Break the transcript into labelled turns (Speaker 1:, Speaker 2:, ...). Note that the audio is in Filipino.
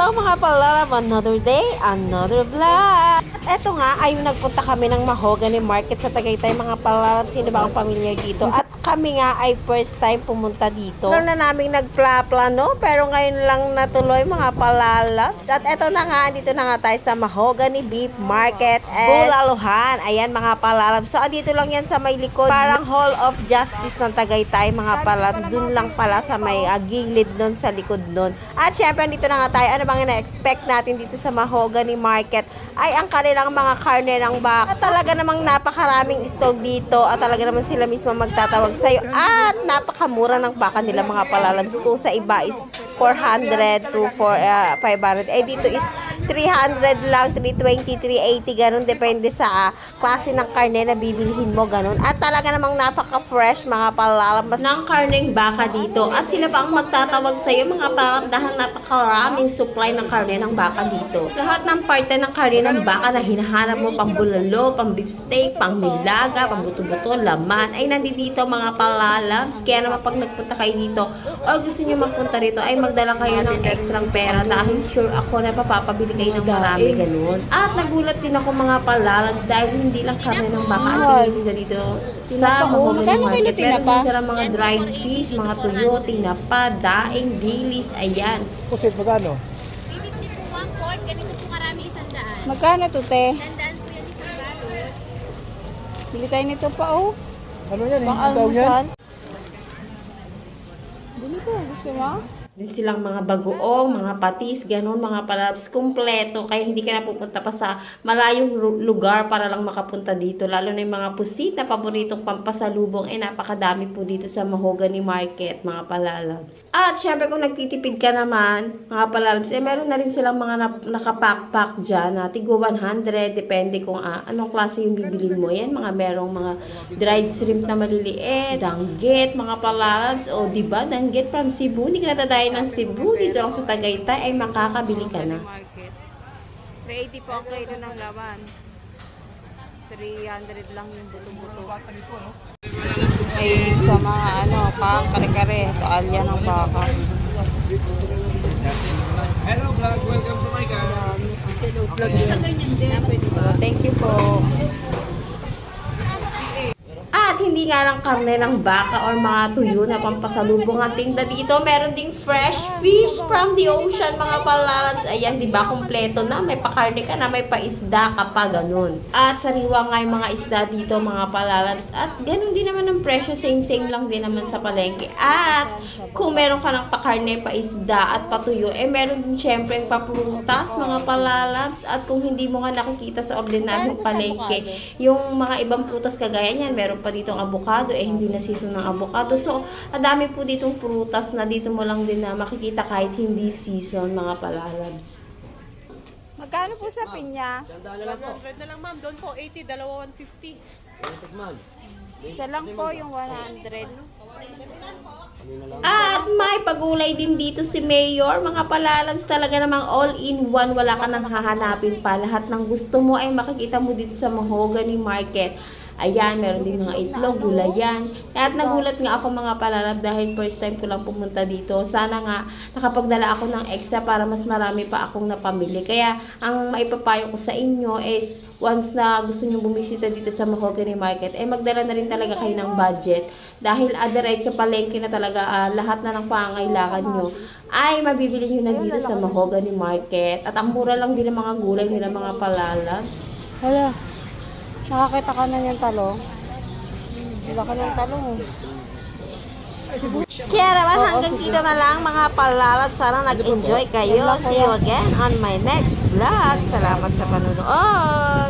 Speaker 1: hello mga palarab! Another day, another vlog! Eto nga, ay nagpunta kami ng Mahogany Market sa Tagaytay mga palarab. Sino ba ang pamilyar dito? At kami nga ay first time pumunta dito. Doon na namin nagpla-plano, pero ngayon lang natuloy mga palalabs. At eto na nga, dito na nga tayo sa Mahogany Beef Market and Bulaluhan. Ayan mga palalabs. So, dito lang yan sa may likod. Parang Hall of Justice ng Tagaytay mga palalabs. Doon lang pala sa may ah, gilid nun sa likod nun. At syempre, dito na nga tayo. Ano bang ina-expect natin dito sa Mahogany Market? Ay ang kanilang mga karne ng baka. Talaga namang napakaraming stall dito. At talaga naman sila mismo magtatawag sa'yo. At napakamura ng baka nila mga palalabs. Kung sa iba is 400 to 4, ah, 500. Eh dito is 300 lang, 320, 380, ganun. Depende sa ah, klase ng karne na bibilihin mo, ganun. At talaga namang napaka-fresh mga palalabas ng karneng baka dito. At sila pa ang magtatawag sa iyo mga palalabas dahil napakaraming supply ng karne ng baka dito. Lahat ng parte ng karne ng baka na hinahanap mo, pang bulalo, pang beef steak, pang nilaga, pang buto-buto, laman, ay nandito mga palalabs. Kaya naman pag nagpunta kayo dito o gusto nyo magpunta rito, ay magdala kayo ng extrang pera dahil sure ako na papapabili kayo ng marami ganun. At nagulat din ako mga palalabs dahil hindi lang kami ng baka ang tinitinda dito sa
Speaker 2: oh.
Speaker 1: Mahogany Market.
Speaker 2: na
Speaker 1: Meron
Speaker 2: tinapa?
Speaker 1: din silang mga dried fish, mga tuyo, tinapa, daing, dilis, ayan.
Speaker 3: Pusit, magkano?
Speaker 4: Ganito po karami isang daan.
Speaker 2: Magkano to, te?
Speaker 4: Tandaan po yan isang balot.
Speaker 2: Bili tayo nito pa, oh.
Speaker 3: Ano yan?
Speaker 2: Pang
Speaker 3: Ang tawag yan?
Speaker 2: almusal. Bili ko, gusto mo?
Speaker 1: Din silang mga bagoong, mga patis, ganun, mga palabs, kumpleto. Kaya hindi ka na pupunta pa sa malayong lugar para lang makapunta dito. Lalo na yung mga pusit na paboritong pampasalubong, eh napakadami po dito sa Mahogany Market, mga palalabs. At syempre kung nagtitipid ka naman, mga palalabs, eh meron na rin silang mga nap- nakapack-pack dyan na tigo 100, depende kung ah, anong klase yung bibilin mo. Yan, mga merong mga dried shrimp na maliliit, danggit, mga palalabs, o di ba danggit from Cebu, hindi ka natadayo ng Cebu, dito lang sa Tagaytay, ay makakabili ka na.
Speaker 2: Market. 380 po ang kilo ng laman. 300 lang yung buto-buto. Ay, sa mga ano, pang kare-kare, taalya ng baka.
Speaker 4: Sa ganyan din.
Speaker 2: Oh, thank you po.
Speaker 1: At hindi nga lang karne ng baka or mga tuyo na pampasalubong ang tinda dito. Meron ding fresh fish from the ocean, mga palalabs. Ayan, di ba? Kompleto na. May pakarne ka na, may paisda ka pa, ganun. At sariwa nga yung mga isda dito, mga palalabs. At ganun din naman ang presyo. Same-same lang din naman sa palengke. At kung meron ka ng pakarne, paisda at patuyo, eh meron din syempre paprutas, mga palalabs. At kung hindi mo nga nakikita sa ordinaryong palengke, yung mga ibang prutas kagaya niyan, meron pa ditong avocado, eh hindi na season ng avocado. So, ang dami po ditong prutas na dito mo lang din na makikita kahit hindi season, mga palalabs.
Speaker 2: Magkano po sa pinya?
Speaker 5: 100 na lang ma'am, doon po 80, dalawa 150.
Speaker 2: Isa lang po yung 100.
Speaker 1: At may pagulay din dito si Mayor. Mga palalabs talaga namang all-in-one. Wala ka nang hahanapin pa. Lahat ng gusto mo ay makikita mo dito sa Mahogany Market. Ayan, meron din mga itlog, gulayan. At nagulat nga ako mga palalab dahil first time ko lang pumunta dito. Sana nga nakapagdala ako ng extra para mas marami pa akong napamili. Kaya ang maipapayo ko sa inyo is once na gusto nyo bumisita dito sa Mahogany Market, eh magdala na rin talaga kayo ng budget. Dahil adirect sa palengke na talaga ah, lahat na ng pangangailangan nyo ay mabibili nyo na dito sa Mahogany Market. At ang mura lang din ng mga gulay nila mga palalabs.
Speaker 2: Hala, nakakita ka na niyang talong? Wala ka ng talong.
Speaker 1: Kaya naman hanggang dito na lang mga palalab. Sana nag-enjoy kayo. See you again on my next vlog. Salamat sa panonood.